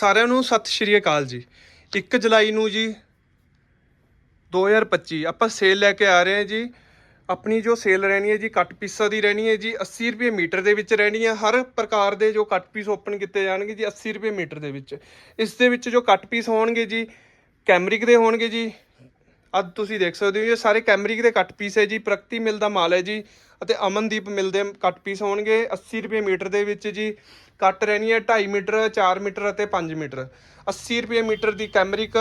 ਸਾਰਿਆਂ ਨੂੰ ਸਤਿ ਸ਼੍ਰੀ ਅਕਾਲ ਜੀ। 1 ਜੁਲਾਈ ਨੂੰ ਜੀ 2025 ਆਪਾਂ ਸੇਲ ਲੈ ਕੇ ਆ ਰਹੇ ਹਾਂ ਜੀ। ਆਪਣੀ ਜੋ ਸੇਲ ਰਹਿਣੀ ਹੈ ਜੀ, ਕੱਟ ਪੀਸਾਂ ਦੀ ਰਹਿਣੀ ਹੈ ਜੀ 80 ਰੁਪਏ ਮੀਟਰ ਦੇ ਵਿੱਚ ਰਹਿਣੀ ਹੈ। ਹਰ ਪ੍ਰਕਾਰ ਦੇ ਜੋ ਕੱਟ ਪੀਸ ਓਪਨ ਕੀਤੇ ਜਾਣਗੇ ਜੀ 80 ਰੁਪਏ ਮੀਟਰ ਦੇ ਵਿੱਚ। ਇਸ ਦੇ ਵਿੱਚ ਜੋ ਕੱਟ ਪੀਸ ਹੋਣਗੇ ਜੀ, ਕੈਮਰਿਕ ਦੇ ਹੋਣਗੇ ਜੀ। ਅੱਜ ਤੁਸੀਂ ਦੇਖ ਸਕਦੇ ਹੋ, ਇਹ ਸਾਰੇ ਕੈਮਰਿਕ ਦੇ ਕੱਟ ਪੀਸ ਹੈ ਜੀ। ਪ੍ਰਗਤੀ ਮਿਲ ਦਾ ਮਾਲ ਹੈ ਜੀ, ਅਤੇ ਅਮਨਦੀਪ ਮਿਲ ਦੇ ਕੱਟ ਪੀਸ ਹੋਣਗੇ। 80 ਰੁਪਏ ਮੀਟਰ ਦੇ ਵਿੱਚ ਜੀ ਕੱਟ ਰਹਿਣੀ ਹੈ 2.5 ਮੀਟਰ 4 ਮੀਟਰ ਅਤੇ 5 ਮੀਟਰ। 80 ਰੁਪਏ ਮੀਟਰ ਦੀ ਕੈਮਰਿਕ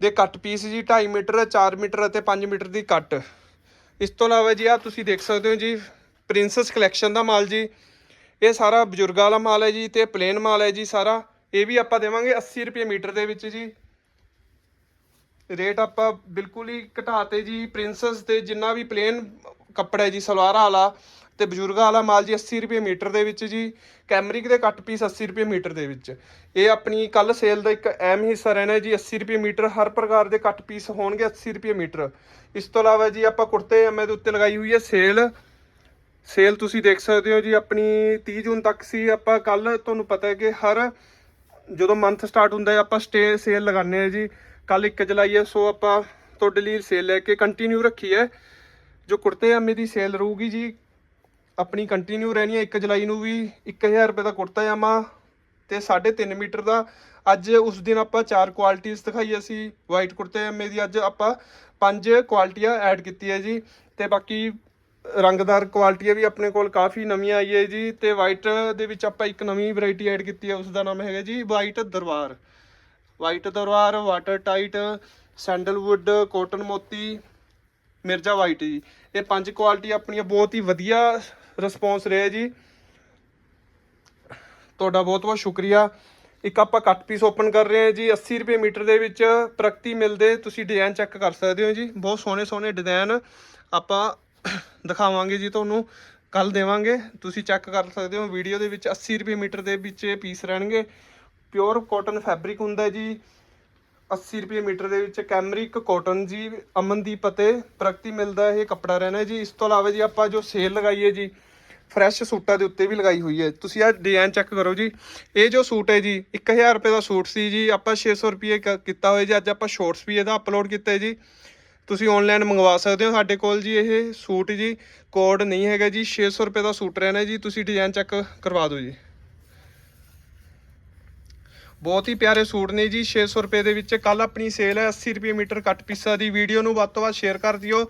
ਦੇ ਕੱਟ ਪੀਸ ਜੀ 2.5 ਮੀਟਰ 4 ਮੀਟਰ ਅਤੇ 5 ਮੀਟਰ ਦੀ ਕੱਟ ਇਸ ਤੋਂ ਇਲਾਵਾ ਜੀ ਆ ਤੁਸੀਂ ਦੇਖ ਸਕਦੇ ਹੋ ਜੀ, ਪ੍ਰਿੰਸਸ ਕਲੈਕਸ਼ਨ ਦਾ ਮਾਲ ਜੀ। ਇਹ ਸਾਰਾ ਬਜ਼ੁਰਗਾਂ ਵਾਲਾ ਮਾਲ ਹੈ ਜੀ ਤੇ ਪਲੇਨ ਮਾਲ ਹੈ ਜੀ ਸਾਰਾ। ਇਹ ਵੀ ਆਪਾਂ ਦੇਵਾਂਗੇ 80 ਰੁਪਏ ਮੀਟਰ ਦੇ ਵਿੱਚ ਜੀ। ਰੇਟ ਆਪਾਂ ਬਿਲਕੁਲ ਹੀ ਘਟਾਤੇ ਜੀ, ਪ੍ਰਿੰਸਸ ਦੇ ਜਿੰਨਾ ਵੀ ਪਲੇਨ ਕੱਪੜਾ ਜੀ, ਸਲਵਾਰਾਂ ਵਾਲਾ ਤੇ ਬਜ਼ੁਰਗਾਂ ਵਾਲਾ ਮਾਲ ਜੀ 80 ਰੁਪਏ ਮੀਟਰ ਦੇ ਵਿੱਚ ਜੀ, ਕੈਮਰਿਕ ਦੇ ਕੱਟ ਪੀਸ 80 ਰੁਪਏ ਮੀਟਰ ਦੇ ਵਿੱਚ। ਇਹ ਆਪਣੀ ਕੱਲ ਸੇਲ ਦਾ ਇੱਕ ਅਹਿਮ ਹਿੱਸਾ ਰਹਿਣਾ ਜੀ 80 ਰੁਪਏ ਮੀਟਰ, ਹਰ ਪ੍ਰਕਾਰ ਦੇ ਕੱਟ ਪੀਸ ਹੋਣਗੇ 80 ਰੁਪਏ ਮੀਟਰ। ਇਸ ਤੋਂ ਇਲਾਵਾ ਜੀ ਆਪਾਂ ਕੁੜਤੇ ਐਮਏ ਦੇ ਉੱਤੇ ਲਗਾਈ ਹੋਈ ਹੈ ਸੇਲ। ਸੇਲ ਤੁਸੀਂ ਦੇਖ ਸਕਦੇ ਹੋ ਜੀ, ਆਪਣੀ 30 ਜੂਨ ਤੱਕ ਸੀ। ਆਪਾਂ ਕੱਲ ਤੁਹਾਨੂੰ ਪਤਾ ਹੈ ਕਿ ਹਰ ਜਦੋਂ ਮੰਥ ਸਟਾਰਟ ਹੁੰਦਾ ਹੈ, ਆਪਾਂ ਸਟੇ, ਸੇਲ ਲਗਾਉਂਦੇ ਹਾਂ ਜੀ। ਕੱਲ 1 ਜੁਲਾਈ ਹੈ, ਸੋ ਆਪਾਂ ਤੁਹਾਡੇ ਲਈ ਸੇਲ ਲੈ ਕੇ ਕੰਟੀਨਿਊ ਰੱਖੀ ਹੈ। ਜੋ ਕੁੜਤੇ ਆਮੇ ਦੀ ਸੇਲ ਰਹੂਗੀ ਜੀ ਆਪਣੀ ਕੰਟੀਨਿਊ ਰਹਿਣੀ ਹੈ 1 ਜੁਲਾਈ ਨੂੰ ਵੀ 1000 ਰੁਪਏ ਦਾ ਕੁੜਤਾ ਜਾਮਾ ਤੇ 3.5 ਮੀਟਰ ਦਾ। ਅੱਜ ਉਸ ਦਿਨ ਆਪਾਂ ਚਾਰ ਕੁਆਲਿਟੀਆਂ ਦਿਖਾਈਆਂ ਸੀ ਵਾਈਟ ਕੁੜਤੇ ਜਾਮੇ ਦੀ, ਅੱਜ ਆਪਾਂ ਪੰਜ ਕੁਆਲਿਟੀਆਂ ਐਡ ਕੀਤੀ ਹੈ ਜੀ ਤੇ ਬਾਕੀ ਰੰਗਦਾਰ ਕੁਆਲਿਟੀਆਂ ਵੀ ਆਪਣੇ ਕੋਲ ਕਾਫੀ ਨਵੀਆਂ ਆਈ ਹੈ ਜੀ ਤੇ ਵਾਈਟ ਦੇ ਵਿੱਚ ਆਪਾਂ ਇੱਕ ਨਵੀਂ ਵੈਰਾਈਟੀ ਐਡ ਕੀਤੀ ਹੈ ਉਸ ਦਾ ਨਾਮ ਹੈਗਾ ਜੀ white Darbar. White Darbar water tight sandalwood cotton ਮੋਤੀ, ਮਿਰਜ਼ਾ ਵਾਈਟ ਜੀ। ਇਹ ਪੰਜ ਕੁਆਲਿਟੀ ਆਪਣੀਆਂ ਬਹੁਤ ਹੀ ਵਧੀਆ ਰਿਸਪੌਂਸ ਰਿਹਾ ਜੀ। ਤੁਹਾਡਾ ਬਹੁਤ ਬਹੁਤ ਸ਼ੁਕਰੀਆ। ਇੱਕ ਆਪਾਂ ਕੱਟ ਪੀਸ ਓਪਨ ਕਰ ਰਹੇ ਹਾਂ ਜੀ। 80 ਰੁਪਏ ਮੀਟਰ ਦੇ ਵਿੱਚ ਪ੍ਰਗਤੀ ਮਿਲਦੇ। ਤੁਸੀਂ ਡਿਜ਼ਾਈਨ ਚੈੱਕ ਕਰ ਸਕਦੇ ਹੋ ਜੀ। ਬਹੁਤ ਸੋਹਣੇ ਸੋਹਣੇ ਡਿਜ਼ਾਈਨ ਆਪਾਂ ਦਿਖਾਵਾਂਗੇ ਜੀ ਤੁਹਾਨੂੰ। ਕੱਲ ਦੇਵਾਂਗੇ। ਤੁਸੀਂ ਚੈੱਕ ਕਰ ਸਕਦੇ ਹੋ। ਵੀਡੀਓ ਦੇ ਵਿੱਚ 80 ਰੁਪਏ ਮੀਟਰ ਦੇ ਵਿੱਚ ਇਹ ਪੀਸ ਰਹਿਣਗੇ। ਪਿਓਰ ਕਾਟਨ ਫੈਬਰਿਕ ਹੁੰਦਾ ਜੀ। 80 ਰੁਪਏ ਮੀਟਰ ਦੇ ਵਿੱਚ ਕੈਮਰਿਕ ਕਾਟਨ ਜੀ, ਅਮਨਦੀਪ ਅਤੇ ਪ੍ਰਗਤੀ ਮਿਲਦਾ ਇਹ ਕੱਪੜਾ ਰਹਿਣਾ ਜੀ। ਇਸ ਤੋਂ ਇਲਾਵਾ ਜੀ ਆਪਾਂ ਜੋ ਸੇਲ ਲਗਾਈ ਹੈ ਜੀ ਫਰੈਸ਼ ਸੂਟਾਂ ਦੇ ਉੱਤੇ ਵੀ ਲਗਾਈ ਹੋਈ ਹੈ। ਤੁਸੀਂ ਆਹ ਡਿਜ਼ਾਈਨ ਚੈੱਕ ਕਰੋ ਜੀ। ਇਹ ਜੋ ਸੂਟ ਹੈ ਜੀ 1000 ਰੁਪਏ ਦਾ ਸੂਟ ਸੀ ਜੀ। ਆਪਾਂ 600 ਰੁਪਏ ਕ- ਕੀਤਾ ਹੋਇਆ ਜੀ। ਅੱਜ ਆਪਾਂ ਸ਼ਾਰਟਸ ਵੀ ਇਹਦਾ ਅਪਲੋਡ ਕੀਤਾ ਜੀ। ਤੁਸੀਂ ਆਨਲਾਈਨ ਮੰਗਵਾ ਸਕਦੇ ਹੋ ਸਾਡੇ ਕੋਲ ਜੀ ਇਹ ਸੂਟ ਜੀ। ਕੋਡ ਨਹੀਂ ਹੈਗਾ ਜੀ। 600 ਰੁਪਏ ਦਾ ਸੂਟ ਰਹਿਣਾ ਜੀ। ਤੁਸੀਂ ਡਿਜ਼ਾਈਨ ਚੈੱਕ ਕਰਵਾ ਦਿਓ ਜੀ। ਬਹੁਤ ਹੀ ਪਿਆਰੇ ਸੂਟ ਨੇ ਜੀ 600 ਰੁਪਏ ਦੇ ਵਿੱਚ। ਕੱਲ ਆਪਣੀ ਸੇਲ ਹੈ 80 ਰੁਪਏ ਮੀਟਰ ਕੱਟ ਪੀਸਾਂ ਦੀ। ਵੀਡੀਓ ਨੂੰ ਵੱਧ ਤੋਂ ਵੱਧ ਸ਼ੇਅਰ ਕਰ ਦਿਓ।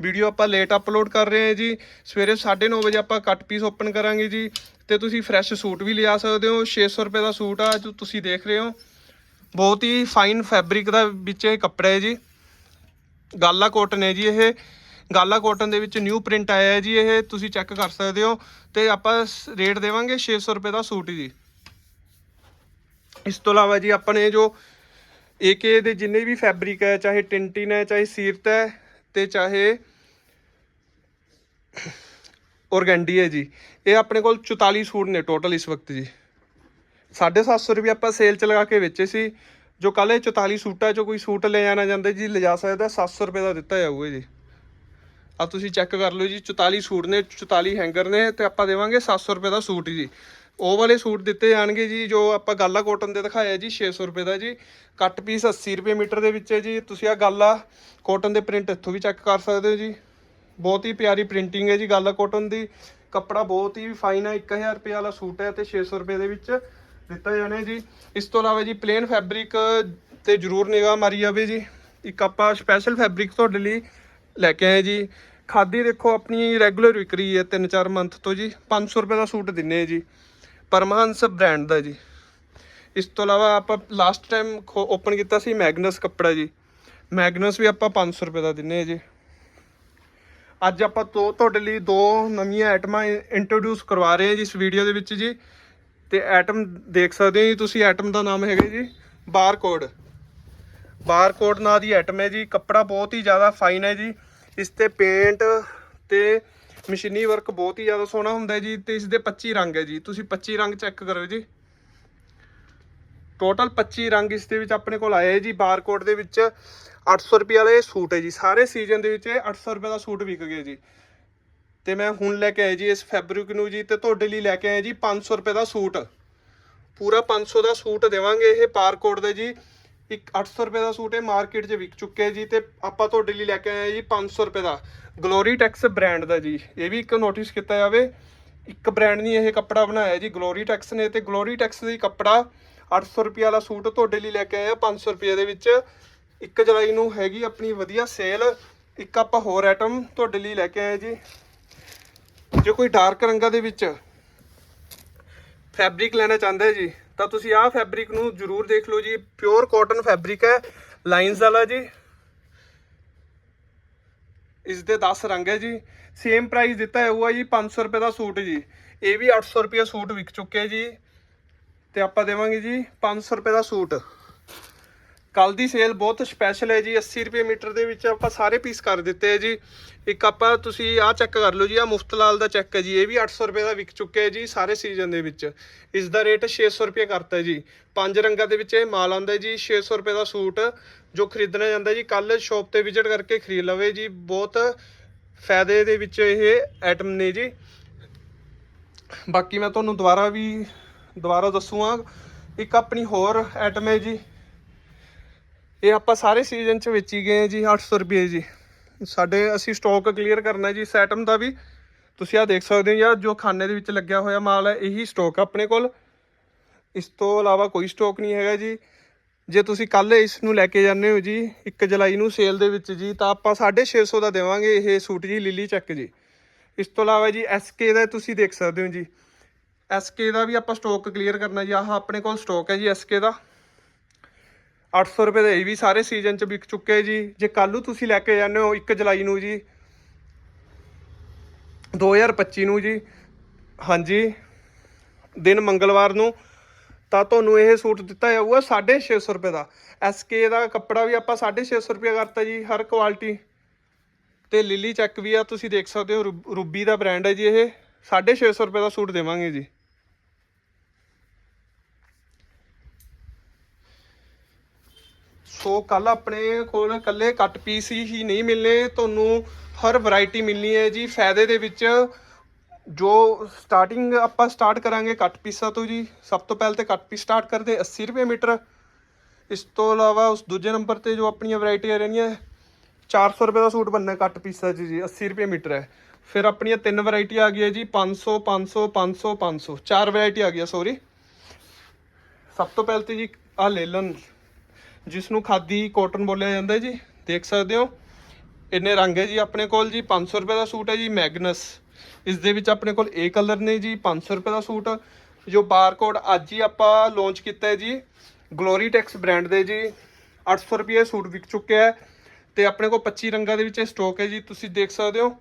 ਵੀਡੀਓ ਆਪਾਂ ਲੇਟ ਅਪਲੋਡ ਕਰ ਰਹੇ ਹਾਂ ਜੀ। ਸਵੇਰੇ 9:30 ਵਜੇ ਆਪਾਂ ਕੱਟ ਪੀਸ ਓਪਨ ਕਰਾਂਗੇ ਜੀ। ਤੇ ਤੁਸੀਂ ਫਰੈਸ਼ ਸੂਟ ਵੀ ਲਿਆ ਸਕਦੇ ਹੋ। 600 ਰੁਪਏ ਦਾ ਸੂਟ ਆ, ਜੋ ਤੁਸੀਂ ਦੇਖ ਰਹੇ ਹੋ। ਬਹੁਤ ਹੀ ਫਾਈਨ ਫੈਬਰਿਕ ਦਾ ਵਿੱਚ ਇਹ ਕੱਪੜਾ ਹੈ ਜੀ। ਗਾਲਾ ਕੋਟਨ ਹੈ ਜੀ ਇਹ। ਗਾਲਾ ਕੋਟਨ ਦੇ ਵਿੱਚ ਨਿਊ ਪ੍ਰਿੰਟ ਆਇਆ ਹੈ ਜੀ ਇਹ। ਤੁਸੀਂ ਚੈੱਕ ਕਰ ਸਕਦੇ ਹੋ। ਤੇ ਆਪਾਂ ਰੇਟ ਦੇਵਾਂਗੇ 600 ਰੁਪਏ ਦਾ ਸੂਟ ਜੀ। ਇਸ ਤੋਂ ਇਲਾਵਾ ਜੀ ਆਪਣੇ ਜੋ ਏਕੇ ਦੇ ਜਿੰਨੇ ਵੀ ਫੈਬਰਿਕ ਹੈ, ਚਾਹੇ ਟਿੰਟਿਨ ਹੈ, ਚਾਹੇ ਸੀਰਤ ਹੈ ਤੇ ਚਾਹੇ ਔਰਗੈਂਡੀ ਹੈ ਜੀ, ਇਹ ਆਪਣੇ ਕੋਲ 44 ਸੂਟ ਨੇ ਟੋਟਲ ਇਸ ਵਕਤ ਜੀ। 750 ਰੁਪਏ ਆਪਾਂ ਸੇਲ ਚ ਲਗਾ ਕੇ ਵੇਚੇ ਸੀ, ਜੋ ਕੱਲ ਇਹ 44 ਸੂਟਾਂ ਚੋਂ ਕੋਈ ਸੂਟ ਲੈ ਜਾਣਾ ਚਾਹੁੰਦਾ ਜੀ, ਲਿਜਾ ਸਕਦਾ 700 ਰੁਪਏ ਦਾ ਦਿੱਤਾ ਜਾਊਗਾ ਜੀ। ਆ ਤੁਸੀਂ ਚੈੱਕ ਕਰ ਲਓ ਜੀ 44 ਸੂਟ ਨੇ 44 ਹੈਂਗਰ ਨੇ ਤੇ ਆਪਾਂ ਦੇਵਾਂਗੇ 700 ਰੁਪਏ ਦਾ ਸੂਟ ਜੀ। ਉਹ ਵਾਲੇ ਸੂਟ ਦਿੱਤੇ ਜਾਣਗੇ ਜੀ, ਜੋ ਆਪਾਂ ਗਾਲਾ ਕੋਟਨ ਦੇ ਦਿਖਾਇਆ ਜੀ 600 ਰੁਪਏ ਦਾ ਜੀ। ਕੱਟ ਪੀਸ 80 ਰੁਪਏ ਮੀਟਰ ਦੇ ਵਿੱਚ ਹੈ ਜੀ। ਤੁਸੀਂ ਆ ਗਾਲਾ ਕੋਟਨ ਦੇ ਪ੍ਰਿੰਟ ਇੱਥੋਂ ਵੀ ਚੈੱਕ ਕਰ ਸਕਦੇ ਹੋ ਜੀ। ਬਹੁਤ ਹੀ ਪਿਆਰੀ ਪ੍ਰਿੰਟਿੰਗ ਹੈ ਜੀ ਗਾਲਾ ਕੋਟਨ ਦੀ। ਕੱਪੜਾ ਬਹੁਤ ਹੀ ਫਾਈਨ ਹੈ 1000 ਰੁਪਏ ਵਾਲਾ ਸੂਟ ਹੈ ਤੇ 600 ਰੁਪਏ ਦੇ ਵਿੱਚ ਦਿੱਤਾ ਜਾਣਾ ਜੀ। ਇਸ ਤੋਂ ਇਲਾਵਾ ਜੀ ਪਲੇਨ ਫੈਬਰਿਕ ਤੇ ਜ਼ਰੂਰ ਨਿਗਾਹ ਮਾਰੀ ਜਾਵੇ ਜੀ। ਇੱਕ ਆਪਾਂ ਸਪੈਸ਼ਲ ਫੈਬਰਿਕ ਤੁਹਾਡੇ ਲਈ ਲੈ ਕੇ ਆਏ ਜੀ। ਖਾਦੀ ਦੇਖੋ, ਆਪਣੀ ਰੈਗੂਲਰ ਵਿਕਰੀ ਹੈ 3-4 ਮੰਥ ਤੋਂ ਜੀ। 500 ਰੁਪਏ ਦਾ ਸੂਟ ਦਿੰਨੇ ਆ ਜੀ। ਪਰਮਹੰਸ ਬ੍ਰਾਂਡ ਦਾ ਜੀ। ਇਸ ਤੋਂ ਇਲਾਵਾ ਆਪਾਂ ਲਾਸਟ ਟਾਈਮ ਓਪਨ ਕੀਤਾ ਸੀ ਮੈਗਨਸ ਕੱਪੜਾ ਜੀ। ਮੈਗਨਸ ਵੀ ਆਪਾਂ 500 ਰੁਪਏ ਦਾ ਦਿੰਨੇ ਆ ਜੀ। ਅੱਜ ਆਪਾਂ ਤੋਂ ਤੁਹਾਡੇ ਲਈ ਦੋ ਨਵੀਆਂ ਆਈਟਮਾਂ ਇੰਟਰੋਡਿਊਸ ਕਰਵਾ ਰਹੇ ਹਾਂ ਜੀ ਇਸ ਵੀਡੀਓ ਦੇ ਵਿੱਚ ਜੀ। ਤੇ ਆਈਟਮ ਦੇਖ ਸਕਦੇ ਹੋ ਜੀ ਤੁਸੀਂ ਆਈਟਮ ਦਾ ਨਾਮ ਹੈਗਾ ਜੀ, ਬਾਰਕੋਡ। ਬਾਰਕੋਡ ਨਾਂ ਦੀ ਆਈਟਮ ਹੈ ਜੀ। ਕੱਪੜਾ ਬਹੁਤ ਹੀ ਜ਼ਿਆਦਾ ਫਾਈਨ ਹੈ ਜੀ। ਇਸ ਤੇ ਪੇਂਟ ਤੇ ਮਸ਼ੀਨੀ ਵਰਕ ਬਹੁਤ ਹੀ ਜ਼ਿਆਦਾ ਸੋਹਣਾ ਹੁੰਦਾ ਜੀ ਤੇ ਇਸ ਦੇ 25 ਰੰਗ ਹੈ ਜੀ। ਤੁਸੀਂ 25 ਰੰਗ ਚੈੱਕ ਕਰੋ ਜੀ। ਟੋਟਲ 25 ਰੰਗ ਇਸ ਦੇ ਵਿੱਚ ਆਪਣੇ ਕੋਲ ਆਏ ਹੈ ਜੀ। ਬਾਰਕੋਡ ਦੇ ਵਿੱਚ 800 ਰੁਪਏ ਵਾਲੇ ਸੂਟ ਹੈ ਜੀ। ਸਾਰੇ ਸੀਜ਼ਨ ਦੇ ਵਿੱਚ ਇਹ 800 ਰੁਪਏ ਦਾ ਸੂਟ ਵਿਕ ਗਿਆ ਜੀ। ਤੇ ਮੈਂ ਹੁਣ ਲੈ ਕੇ ਆਇਆ ਜੀ ਇਸ ਫੈਬਰਿਕ ਨੂੰ ਜੀ ਤੇ ਤੁਹਾਡੇ ਲਈ ਲੈ ਕੇ ਆਇਆ ਜੀ 500 ਰੁਪਏ ਦਾ ਸੂਟ। ਪੂਰਾ 500 ਦਾ ਸੂਟ ਦੇਵਾਂਗੇ ਇਹ ਪਾਰਕੋਡ ਦੇ ਜੀ। ਇੱਕ 800 ਰੁਪਏ ਦਾ ਸੂਟ ਇਹ ਮਾਰਕੀਟ 'ਚ ਵਿਕ ਚੁੱਕਿਆ ਜੀ ਤੇ ਆਪਾਂ ਤੁਹਾਡੇ ਲਈ ਲੈ ਕੇ ਆਏ ਹਾਂ ਜੀ 500 ਰੁਪਏ ਦਾ। ਗਲੋਰੀ ਟੈਕਸ ਬ੍ਰਾਂਡ ਦਾ ਜੀ। ਇਹ ਵੀ ਇੱਕ ਨੋਟਿਸ ਕੀਤਾ ਜਾਵੇ। ਇੱਕ ਬ੍ਰਾਂਡ ਨੇ ਇਹ ਕੱਪੜਾ ਬਣਾਇਆ ਜੀ ਗਲੋਰੀ ਟੈਕਸ ਨੇ ਤੇ ਗਲੋਰੀ ਟੈਕਸ ਦੀ ਕੱਪੜਾ 800 ਰੁਪਏ ਵਾਲਾ ਸੂਟ ਤੁਹਾਡੇ ਲਈ ਲੈ ਕੇ ਆਏ ਆ 500 ਰੁਪਏ ਦੇ ਵਿੱਚ। ਇੱਕ ਜੁਲਾਈ ਨੂੰ ਹੈਗੀ ਆਪਣੀ ਵਧੀਆ ਸੇਲ ਇੱਕ ਆਪਾਂ ਹੋਰ ਆਈਟਮ ਤੁਹਾਡੇ ਲਈ ਲੈ ਕੇ ਆਏ ਜੀ। ਜੇ ਕੋਈ ਡਾਰਕ ਰੰਗਾਂ ਦੇ ਵਿੱਚ ਫੈਬਰਿਕ ਲੈਣਾ ਚਾਹੁੰਦਾ ਹੈ ਜੀ ਤਾਂ ਤੁਸੀਂ ਆਹ ਫੈਬਰਿਕ ਨੂੰ ਜਰੂਰ ਦੇਖ ਲਓ ਜੀ ਪਿਓਰ ਕਾਟਨ ਫੈਬਰਿਕ ਹੈ ਲਾਈਨਸ ਵਾਲਾ ਜੀ। ਇਸ ਦੇ 10 ਰੰਗ ਹੈ ਜੀ। ਸੇਮ ਪ੍ਰਾਈਸ ਦਿੱਤਾ ਹੈ ਉਹ ਹੈ ਜੀ 500 ਰੁਪਏ ਦਾ ਸੂਟ ਜੀ। ਇਹ ਵੀ 800 ਰੁਪਏ ਸੂਟ ਵਿਕ ਚੁੱਕਿਆ ਜੀ। ਤੇ ਆਪਾਂ ਦੇਵਾਂਗੇ ਜੀ 500 ਰੁਪਏ ਦਾ ਸੂਟ। ਕੱਲ ਦੀ ਸੇਲ ਬਹੁਤ ਸਪੈਸ਼ਲ ਹੈ ਜੀ 80 ਰੁਪਏ ਮੀਟਰ ਦੇ ਵਿੱਚ ਆਪਾਂ ਸਾਰੇ ਪੀਸ ਕਰ ਦਿੱਤੇ ਹੈ ਜੀ। ਇੱਕ ਆਪਾਂ ਤੁਸੀਂ ਆਹ ਚੈੱਕ ਕਰ ਲਓ ਜੀ ਆ ਮੁਫਤਲਾਲ ਦਾ ਚੈੱਕ ਹੈ ਜੀ, ਇਹ ਵੀ 800 ਰੁਪਏ ਦਾ ਵਿਕ ਚੁੱਕਿਆ ਹੈ ਜੀ ਸਾਰੇ ਸੀਜ਼ਨ ਦੇ ਵਿੱਚ। ਇਸ ਦਾ ਰੇਟ 600 ਰੁਪਏ ਕਰਤਾ ਹੈ ਜੀ। ਪੰਜ ਰੰਗਾਂ ਦੇ ਵਿੱਚ ਇਹ ਮਾਲ ਆਉਂਦਾ ਜੀ 600 ਰੁਪਏ ਦਾ ਸੂਟ ਜੋ ਖਰੀਦਣਾ ਜਾਂਦਾ ਜੀ। ਕੱਲ ਸ਼ਾਪ ਤੇ ਵਿਜ਼ਿਟ ਕਰਕੇ ਖਰੀਦ ਲਵੇ ਜੀ, ਬਹੁਤ ਫਾਇਦੇ ਦੇ ਵਿੱਚ ਇਹ ਆਈਟਮ ਨੇ ਜੀ। ਬਾਕੀ ਮੈਂ ਤੁਹਾਨੂੰ ਦੁਬਾਰਾ ਵੀ, ਦੁਬਾਰਾ ਦੱਸੂਗਾ ਇੱਕ ਆਪਣੀ ਹੋਰ ਆਈਟਮ ਹੈ ਜੀ। ਇਹ ਆਪਾਂ ਸਾਰੇ ਸੀਜ਼ਨ ਚ ਵੇਚੀ ਗਏ ਹਾਂ ਜੀ 800 ਰੁਪਏ ਜੀ। ਸਾਡੇ ਅਸੀਂ ਸਟਾਕ ਕਲੀਅਰ ਕਰਨਾ ਜੀ ਸੈਟਮ ਦਾ ਵੀ। ਤੁਸੀਂ ਆ ਦੇਖ ਸਕਦੇ ਹੋ ਯਾਰ, ਜੋ ਖਾਨੇ ਦੇ ਵਿੱਚ ਲੱਗਿਆ ਹੋਇਆ ਮਾਲ ਹੈ, ਇਹੀ ਸਟਾਕ ਆਪਣੇ ਕੋਲ। ਇਸ ਤੋਂ ਇਲਾਵਾ ਕੋਈ ਸਟਾਕ ਨਹੀਂ ਹੈਗਾ ਜੀ। ਜੇ ਤੁਸੀਂ ਕੱਲ ਇਸ ਨੂੰ ਲੈ ਕੇ ਜਾਂਦੇ ਹੋ ਜੀ 1 ਜੁਲਾਈ ਨੂੰ ਸੇਲ ਦੇ ਵਿੱਚ ਜੀ, ਤਾਂ ਆਪਾਂ 650 ਦਾ ਦੇਵਾਂਗੇ ਇਹ ਸੂਟ ਜੀ, ਲਿਲੀ ਚੱਕ ਜੀ। ਇਸ ਤੋਂ ਇਲਾਵਾ ਜੀ ਐਸਕੇ ਦਾ ਤੁਸੀਂ ਦੇਖ ਸਕਦੇ ਹੋ ਜੀ। ਐਸਕੇ ਦਾ ਵੀ ਆਪਾਂ ਸਟਾਕ ਕਲੀਅਰ ਕਰਨਾ ਜੀ, ਆਹ ਆਪਣੇ ਕੋਲ ਸਟਾਕ ਹੈ ਜੀ ਐਸਕੇ ਦਾ। 800 ਰੁਪਏ ਦਾ ਇਹ ਵੀ ਸਾਰੇ ਸੀਜ਼ਨ ਚ ਵਿਕ ਚੁੱਕੇ ਜੀ। ਜੇ ਕੱਲ ਨੂੰ ਤੁਸੀਂ ਲੈ ਕੇ ਜਾਂਦੇ ਹੋ 1 ਜੁਲਾਈ ਨੂੰ ਜੀ 2025 ਨੂੰ ਜੀ, ਹਾਂਜੀ, ਦਿਨ ਮੰਗਲਵਾਰ ਨੂੰ, ਤਾਂ ਤੁਹਾਨੂੰ ਇਹ ਸੂਟ ਦਿੱਤਾ ਜਾਊਗਾ 650 ਰੁਪਏ ਦਾ। ਐਸਕੇ ਦਾ ਕੱਪੜਾ ਵੀ ਆਪਾਂ 650 ਰੁਪਏ ਕਰਤਾ ਜੀ, ਹਰ ਕੁਆਲਿਟੀ ਤੇ ਲਿਲੀ ਚੈੱਕ ਵੀ ਆ, ਤੁਸੀਂ ਦੇਖ ਸਕਦੇ ਹੋ ਰੂਬ- ਰੂਬੀ ਦਾ ਬ੍ਰਾਂਡ ਹੈ ਜੀ ਇਹ। 650 ਰੁਪਏ ਦਾ ਸੂਟ ਦੇਵਾਂਗੇ ਜੀ। ਸੋ ਕੱਲ ਆਪਣੇ ਕੋਲ ਕੱਲੇ ਕੱਟ ਪੀਸ ਹੀ ਨਹੀਂ ਮਿਲਨੇ ਤੁਹਾਨੂੰ ਹਰ ਵੈਰਾਈਟੀ ਮਿਲਣੀ ਹੈ ਜੀ। ਫਾਇਦੇ ਦੇ ਵਿੱਚ ਜੋ ਸਟਾਰਟਿੰਗ ਆਪਾਂ ਸਟਾਰਟ ਕਰਾਂਗੇ ਕੱਟ ਪੀਸਾਂ ਤੋਂ ਜੀ, ਸਭ ਤੋਂ ਪਹਿਲਾਂ ਤੇ ਕੱਟ ਪੀਸ ਸਟਾਰਟ ਕਰਦੇ 80 ਰੁਪਏ ਮੀਟਰ। ਇਸ ਤੋਂ ਇਲਾਵਾ ਉਸ ਦੂਜੇ ਨੰਬਰ ਤੇ ਜੋ ਆਪਣੀਆਂ ਵੈਰਾਈਟੀਆਂ ਰਹਿਣੀਆਂ 400 ਰੁਪਏ ਦਾ ਸੂਟ ਬਣਨਾ ਕੱਟ ਪੀਸਾਂ 'ਚ ਜੀ 80 ਰੁਪਏ ਮੀਟਰ ਹੈ। ਫਿਰ ਆਪਣੀਆਂ ਤਿੰਨ ਵੈਰਾਈਟੀ ਆ ਗਈਆਂ ਜੀ 500 500 500 500 ਚਾਰ ਵੈਰਾਈਟੀ ਆ ਗਈਆਂ ਸੌਰੀ ਸਭ ਤੋਂ ਪਹਿਲਾਂ ਤੇ ਜੀ ਆ ਲੇਲਨ ਜਿਸ ਨੂੰ ਖਾਦੀ ਕਾਟਨ ਬੋਲਿਆ ਜਾਂਦਾ ਜੀ, ਦੇਖ ਸਕਦੇ ਹੋ। ਇੰਨੇ ਰੰਗ ਹੈ ਜੀ ਆਪਣੇ ਕੋਲ ਜੀ 500 ਰੁਪਏ ਦਾ ਸੂਟ ਹੈ ਜੀ, ਮੈਗਨਸ। ਇਸ ਦੇ ਵਿੱਚ ਆਪਣੇ ਕੋਲ ਇਹ ਕਲਰ ਨੇ ਜੀ 500 ਰੁਪਏ ਦਾ ਸੂਟ। ਜੋ ਬਾਰਕੋਡ ਅੱਜ ਹੀ ਆਪਾਂ ਲਾਂਚ ਕੀਤਾ ਹੈ ਜੀ ਗਲੋਰੀ ਟੈਕਸ ਬ੍ਰਾਂਡ ਦੇ ਜੀ। 800 ਰੁਪਏ ਸੂਟ ਵਿਕ ਚੁੱਕਿਆ ਹੈ ਤੇ ਆਪਣੇ ਕੋਲ 25 ਰੰਗਾਂ ਦੇ ਵਿੱਚ ਇਹ ਸਟਾਕ ਹੈ ਜੀ, ਤੁਸੀਂ ਦੇਖ ਸਕਦੇ ਹੋ।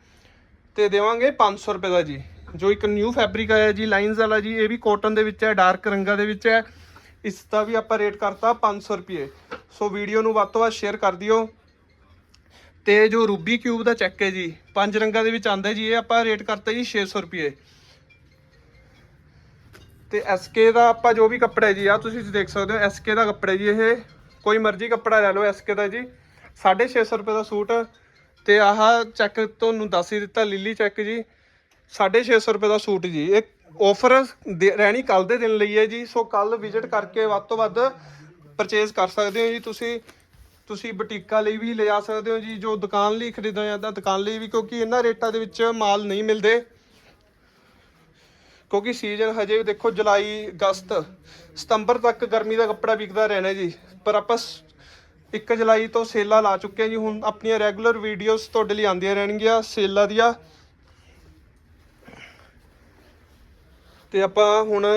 ਤੇ ਦੇਵਾਂਗੇ 500 ਰੁਪਏ ਦਾ ਜੀ। ਜੋ ਇੱਕ ਨਿਊ ਫੈਬਰਿਕ ਆਇਆ ਜੀ ਲਾਈਨਸ ਵਾਲਾ ਜੀ, ਇਹ ਵੀ ਕਾਟਨ ਦੇ ਵਿੱਚ ਹੈ ਡਾਰਕ ਰੰਗਾਂ ਦੇ ਵਿੱਚ ਹੈ। ਇਸ ਦਾ ਵੀ ਆਪਾਂ ਰੇਟ ਕਰਤਾ 500 ਰੁਪਏ। ਸੋ ਵੀਡੀਓ ਨੂੰ ਵੱਧ ਤੋਂ ਵੱਧ ਸ਼ੇਅਰ ਕਰ ਦਿਓ। ਤੇ ਜੋ ਰੂਬੀ ਕਿਊਬ ਦਾ ਚੈੱਕ ਹੈ ਜੀ, ਪੰਜ ਰੰਗਾਂ ਦੇ ਵਿੱਚ ਆਂਦਾ ਜੀ, ਇਹ ਆਪਾਂ ਰੇਟ ਕਰਤਾ ਜੀ 600 ਰੁਪਏ। ਤੇ ਐਸਕੇ ਦਾ ਆਪਾਂ ਜੋ ਵੀ ਕੱਪੜਾ ਹੈ ਜੀ ਆ ਤੁਸੀਂ ਦੇਖ ਸਕਦੇ ਹੋ ਐਸਕੇ ਦਾ ਕੱਪੜਾ ਜੀ ਇਹ। ਕੋਈ ਮਰਜ਼ੀ ਕੱਪੜਾ ਲੈ ਲਓ ਐਸਕੇ ਦਾ ਜੀ। 650 ਰੁਪਏ ਦਾ ਸੂਟ। ਤੇ ਆਹ ਚੈੱਕ ਤੁਹਾਨੂੰ ਦੱਸ ਹੀ ਦਿੱਤਾ, ਲਿਲੀ ਚੈੱਕ ਜੀ। 650 ਰੁਪਏ ਦਾ ਸੂਟ ਜੀ। ਇਹ ਆਫਰ ਰਹਿਣੀ ਕੱਲ ਦੇ ਦਿਨ ਲਈ ਹੈ ਜੀ। ਸੋ ਕੱਲ ਵਿਜ਼ਿਟ ਕਰਕੇ ਵੱਧ ਤੋਂ ਵੱਧ ਪਰਚੇਸ ਕਰ ਸਕਦੇ ਹੋ ਜੀ ਤੁਸੀਂ। ਤੁਸੀਂ ਬੁਟੀਕਾਂ ਲਈ ਵੀ ਲਿਜਾ ਸਕਦੇ ਹੋ ਜੀ। ਜੋ ਦੁਕਾਨ ਲਈ ਖਰੀਦਣਾ ਜਾਂਦਾ ਦੁਕਾਨ ਲਈ ਵੀ, ਕਿਉਂਕਿ ਇਹਨਾਂ ਰੇਟਾਂ ਦੇ ਵਿੱਚ ਮਾਲ ਨਹੀਂ ਮਿਲਦੇ। ਕਿਉਂਕਿ ਸੀਜ਼ਨ ਹਜੇ ਦੇਖੋ ਜੁਲਾਈ, ਅਗਸਤ, ਸਤੰਬਰ ਤੱਕ ਗਰਮੀ ਦਾ ਕੱਪੜਾ ਵਿਕਦਾ ਰਹਿਣਾ ਜੀ। ਪਰ ਆਪਾਂ 1 ਜੁਲਾਈ ਤੋਂ ਸੇਲਾਂ ਲਾ ਚੁੱਕੇ ਹਾਂ ਜੀ। ਹੁਣ ਆਪਣੀਆਂ ਰੈਗੂਲਰ ਵੀਡੀਓਜ਼ ਤੁਹਾਡੇ ਲਈ ਆਉਂਦੀਆਂ ਰਹਿਣਗੀਆਂ, ਸੇਲਾਂ ਦੀਆਂ। ਤੇ ਆਪਾਂ ਹੁਣ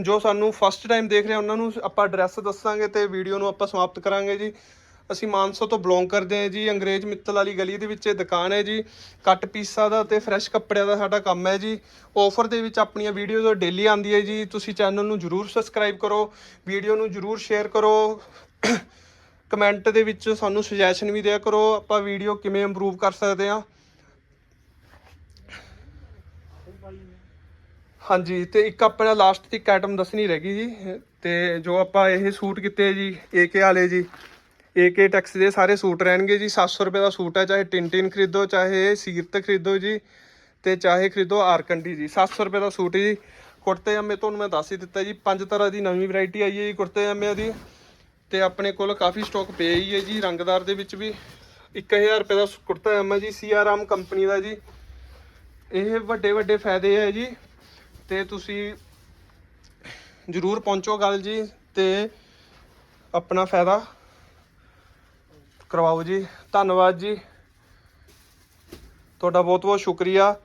ਜੋ ਸਾਨੂੰ ਫਸਟ ਟਾਈਮ ਦੇਖ ਰਹੇ ਆ ਉਹਨਾਂ ਨੂੰ ਆਪਾਂ ਐਡਰੈਸ ਦੱਸਾਂਗੇ ਤੇ ਵੀਡੀਓ ਨੂੰ ਆਪਾਂ ਸਮਾਪਤ ਕਰਾਂਗੇ ਜੀ। ਅਸੀਂ ਮਾਨਸਾ ਤੋਂ ਬਿਲੋਂਗ ਕਰਦੇ ਹਾਂ ਜੀ, ਅੰਗਰੇਜ਼ ਮਿੱਤਲ ਵਾਲੀ ਗਲੀ ਦੇ ਵਿੱਚ ਇਹ ਦੁਕਾਨ ਹੈ ਜੀ। ਕੱਟ ਪੀਸਾਂ ਦਾ ਤੇ ਫਰੈਸ਼ ਕੱਪੜਿਆਂ ਦਾ ਸਾਡਾ ਕੰਮ ਹੈ ਜੀ। ਆਫਰ ਦੇ ਵਿੱਚ ਆਪਣੀਆਂ ਵੀਡੀਓਜ਼ ਡੇਲੀ ਆਉਂਦੀ ਹੈ ਜੀ। ਤੁਸੀਂ ਚੈਨਲ ਨੂੰ ਜਰੂਰ ਸਬਸਕ੍ਰਾਈਬ ਕਰੋ ਵੀਡੀਓ ਨੂੰ ਜਰੂਰ ਸ਼ੇਅਰ ਕਰੋ। ਕਮੈਂਟ ਦੇ ਵਿੱਚ ਸਾਨੂੰ ਸੁਜੈਸ਼ਨ ਵੀ ਦਿਆ ਕਰੋ, ਆਪਾਂ ਵੀਡੀਓ ਕਿਵੇਂ ਇੰਪਰੂਵ ਕਰ ਸਕਦੇ ਹਾਂ। ਹਾਂਜੀ, ਤੇ ਇੱਕ ਆਪਣਾ ਲਾਸਟ ਤੇ ਇੱਕ ਆਈਟਮ ਦੱਸਣੀ ਰਹਿ ਗਈ ਜੀ, ਤੇ ਜੋ ਆਪਾਂ ਇਹ ਸੂਟ ਕੀਤੇ ਜੀ ਏਕੇ ਵਾਲੇ ਜੀ ਏਕੇ ਟੈਕਸ ਦੇ ਸਾਰੇ ਸੂਟ ਰਹਿਣਗੇ ਜੀ 700 ਰੁਪਏ ਦਾ ਸੂਟ ਹੈ ਚਾਹੇ ਟਿੰਟਿਨ ਖਰੀਦੋ, ਚਾਹੇ ਸੀਰਤ ਖਰੀਦੋ ਜੀ, ਤੇ ਚਾਹੇ ਖਰੀਦੋ ਆਰਕੰਡੀ ਜੀ 700 ਰੁਪਏ ਦਾ ਸੂਟ ਜੀ। ਕੁੜਤੇ ਜਮੇ ਤੁਹਾਨੂੰ ਮੈਂ ਦੱਸ ਹੀ ਦਿੱਤਾ ਜੀ, ਪੰਜ ਤਰ੍ਹਾਂ ਦੀ ਨਵੀਂ ਵੈਰਾਈਟੀ ਆਈ ਹੈ ਜੀ ਕੁੜਤੇ ਜਮੇ ਦੀ, ਤੇ ਆਪਣੇ ਕੋਲ ਕਾਫੀ ਸਟਾਕ ਪਿਆ ਹੀ ਹੈ ਜੀ, ਰੰਗਦਾਰ ਦੇ ਵਿੱਚ ਵੀ। 1000 ਰੁਪਏ ਦਾ ਕੁੜਤਾ ਜਮਾ ਜੀ ਸੀਆਰਾਮ ਕੰਪਨੀ ਦਾ ਜੀ। ਇਹ ਵੱਡੇ ਵੱਡੇ ਫਾਇਦੇ ਹੈ ਜੀ। ਤੇ ਤੁਸੀਂ ਜਰੂਰ ਪਹੁੰਚੋ ਗੱਲ ਜੀ ਤੇ ਆਪਣਾ ਫਾਇਦਾ ਕਰਵਾਓ ਜੀ। ਧੰਨਵਾਦ ਜੀ। ਤੁਹਾਡਾ ਬਹੁਤ ਬਹੁਤ ਸ਼ੁਕਰੀਆ।